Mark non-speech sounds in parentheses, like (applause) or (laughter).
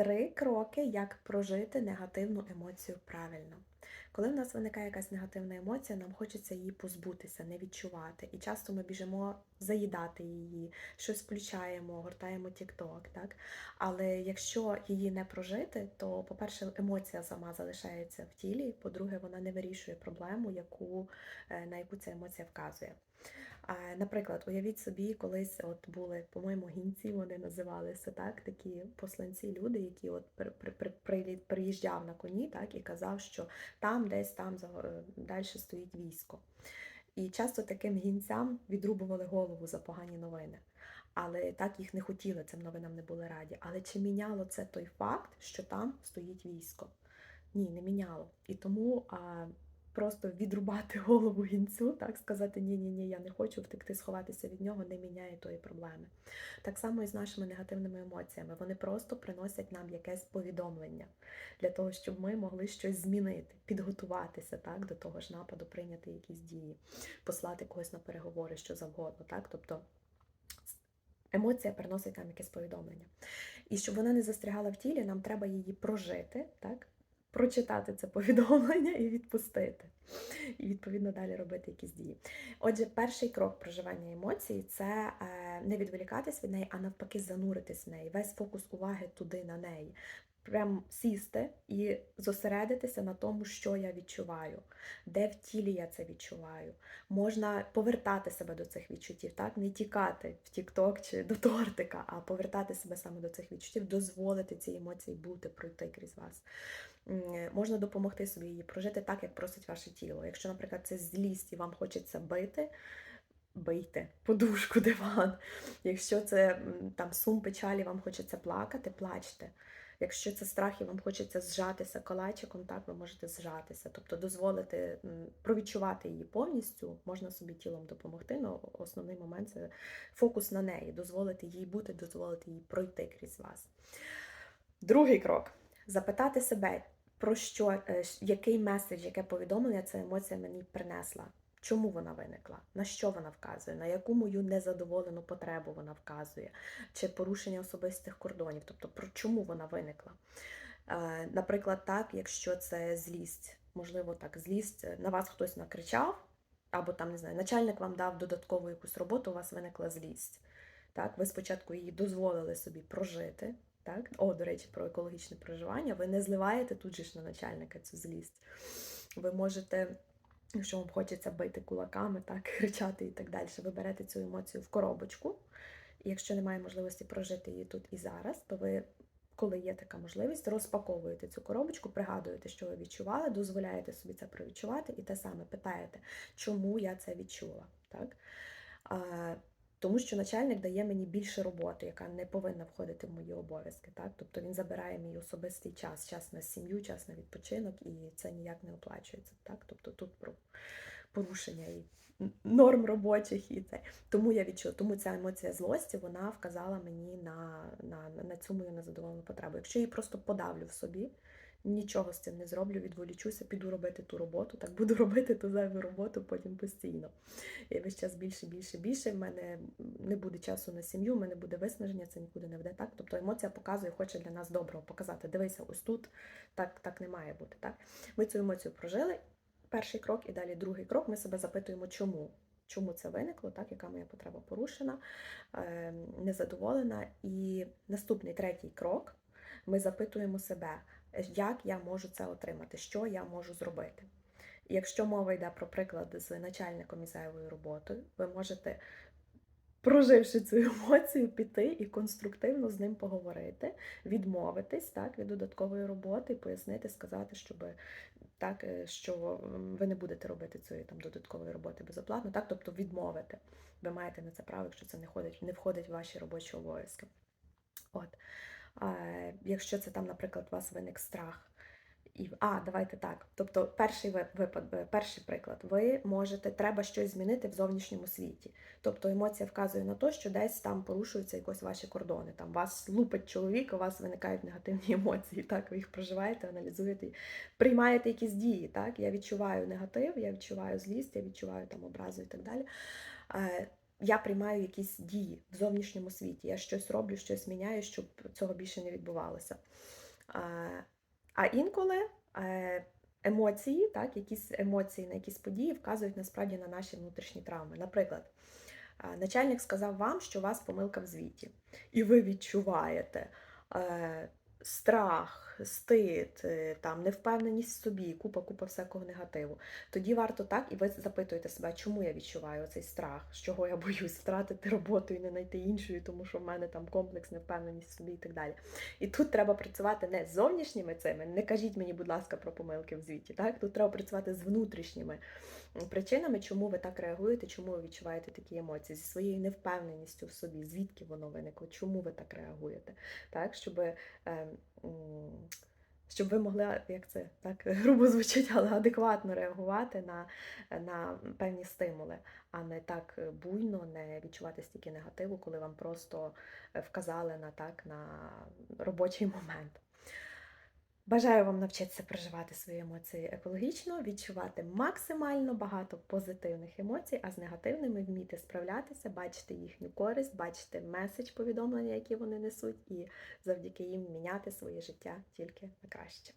Три кроки, як прожити негативну емоцію правильно. Коли в нас виникає якась негативна емоція, нам хочеться її позбутися, не відчувати. І часто ми біжимо заїдати її, щось включаємо, гортаємо TikTok, так? Але якщо її не прожити, то, по-перше, емоція сама залишається в тілі, по-друге, вона не вирішує проблему, яку, е, на яку ця емоція вказує. Наприклад, уявіть собі, колись от були, по-моєму, гінці вони називалися так, такі посланці, люди, які от при, при, при, при- приїжджав на коні, так і казав, що там, десь там далі стоїть військо. І часто таким гінцям відрубували голову за погані новини. Але так їх не хотіли, цим новинам не були раді. Але чи міняло це той факт, що там стоїть військо? Ні, не міняло. І тому просто відрубати голову гінцю, так сказати ні, ні, ні, я не хочу втекти, сховатися від нього, не міняє тої проблеми. Так само і з нашими негативними емоціями. Вони просто приносять нам якесь повідомлення для того, щоб ми могли щось змінити, підготуватися так, до того ж нападу, прийняти якісь дії, послати когось на переговори, що завгодно. Так? Тобто емоція приносить нам якесь повідомлення. І щоб вона не застрягала в тілі, нам треба її прожити, так? Прочитати це (laughs) повідомлення і відпустити. І, відповідно, далі робити якісь дії. Отже, перший крок проживання емоцій це е, не відволікатись від неї, а навпаки, зануритись в неї. Весь фокус уваги туди на неї. Прям сісти і зосередитися на тому, що я відчуваю, де в тілі я це відчуваю. Можна повертати себе до цих відчуттів, так? не тікати в Тік-Ток чи до тортика, а повертати себе саме до цих відчуттів, дозволити цій емоції бути, пройти крізь вас. Можна допомогти собі її прожити так, як просить ваше тіло. Якщо, наприклад, це злість і вам хочеться бити, бийте подушку, (laughs) диван. Якщо це там сум печалі, вам хочеться плакати, плачте. Якщо це страх і вам хочеться зжатися калачиком, так ви можете зжатися, тобто дозволити провідчувати її повністю, можна собі тілом допомогти. але основний момент це фокус на неї, дозволити їй бути, дозволити їй пройти крізь вас. Другий крок запитати себе, про що, е, який меседж, яке повідомлення ця емоція мені принесла. Чому вона виникла? На що вона вказує? На яку мою незадоволену потребу вона вказує? Чи порушення особистих кордонів? Тобто, про чому вона виникла? Е, Наприклад, так, якщо це злість, можливо, так, злість, е, на вас хтось накричав, або там, не знаю, начальник вам дав додаткову якусь роботу, у вас виникла злість. Так, ви спочатку її дозволили собі прожити. Так? О, до речі, про екологічне проживання. Ви не зливаєте тут же ж на начальника цю злість. Ви можете, якщо вам хочеться бити кулаками, так, (laughs) кричати і так далі, ви берете цю емоцію в коробочку. І якщо немає можливості прожити її тут і зараз, то ви, коли є така можливість, розпаковуєте цю коробочку, пригадуєте, що ви відчували, дозволяєте собі це провідчувати, і те саме питаєте, чому я це відчула. Так? А, тому що начальник дає мені більше роботи, яка не повинна входити в мої обов'язки. Так? Тобто він забирає мій особистий час, час на сім'ю, час на відпочинок, і це ніяк не оплачується. Так? Тобто тут про порушення і норм робочих і це. Тому я відчула, тому ця емоція злості вона вказала мені на, на, на цю мою незадоволену потребу. Якщо її просто подавлю в собі, нічого з цим не зроблю, відволічуся, піду робити ту роботу, так буду (laughs) робити ту зайву роботу потім постійно. І весь час більше, більше, більше. В мене не буде часу на сім'ю, в мене буде виснаження, це нікуди не веде. Так? Тобто емоція показує, хоче для нас доброго показати. Дивися, ось тут так, так не має бути. Так? Ми цю емоцію прожили. Перший крок і далі другий крок. Ми себе запитуємо, чому. Чому це виникло, так, яка моя потреба порушена, е, незадоволена. І наступний третій крок ми запитуємо себе, як я можу це отримати, що я можу зробити. Якщо мова йде про приклад з начальником і зайвою роботою, ви можете, проживши цю емоцію, піти і конструктивно з ним поговорити, відмовитись так, від додаткової роботи, пояснити, сказати, щоб так, е, що ви не будете робити цієї там додаткової роботи безоплатно, так, тобто відмовити. Ви маєте на це право, якщо це не входить, не входить в ваші робочі обов'язки. От. Якщо це там, наприклад, у вас виник страх. І, а, давайте так. Тобто, перший випад, е, перший приклад, ви можете, треба щось змінити в зовнішньому світі. Тобто емоція вказує на те, що десь там порушуються якось ваші кордони. Там вас лупить чоловік, у вас виникають негативні (laughs) емоції. Так, ви їх проживаєте, аналізуєте, приймаєте якісь дії. Так, я відчуваю негатив, я відчуваю злість, я відчуваю там образу і так далі. Е, я приймаю якісь дії в зовнішньому світі. Я щось роблю, щось міняю, щоб цього більше не відбувалося. А, інколи е, емоції, так, якісь емоції на якісь події вказують насправді на наші внутрішні травми. Наприклад, начальник сказав вам, що у вас помилка в звіті, і ви відчуваєте. е, Страх, стид, е, там невпевненість в собі, купа, купа всякого негативу. Тоді варто так, і ви запитуєте себе, чому я відчуваю цей страх, з чого я (laughs) боюсь втратити роботу і не знайти іншої, тому що в мене там комплекс, невпевненість в собі і так далі. І тут треба працювати не з зовнішніми цими, не кажіть мені, будь ласка, про помилки в звіті. Так? Тут треба працювати з внутрішніми причинами, чому ви так реагуєте, чому ви відчуваєте такі емоції, зі своєю невпевненістю в собі, звідки воно виникло, чому ви так реагуєте, так? Щоб, е, м, щоб ви могли, як це так (laughs) грубо звучить, але адекватно реагувати на, на певні стимули, а не так буйно, не відчувати стільки негативу, коли вам просто е, вказали на так на робочий (laughs) момент. Бажаю вам навчитися проживати свої емоції екологічно, відчувати максимально багато позитивних емоцій, а з негативними вміти справлятися, бачити їхню користь, бачити меседж повідомлення, які вони несуть, і завдяки їм міняти своє життя тільки на краще.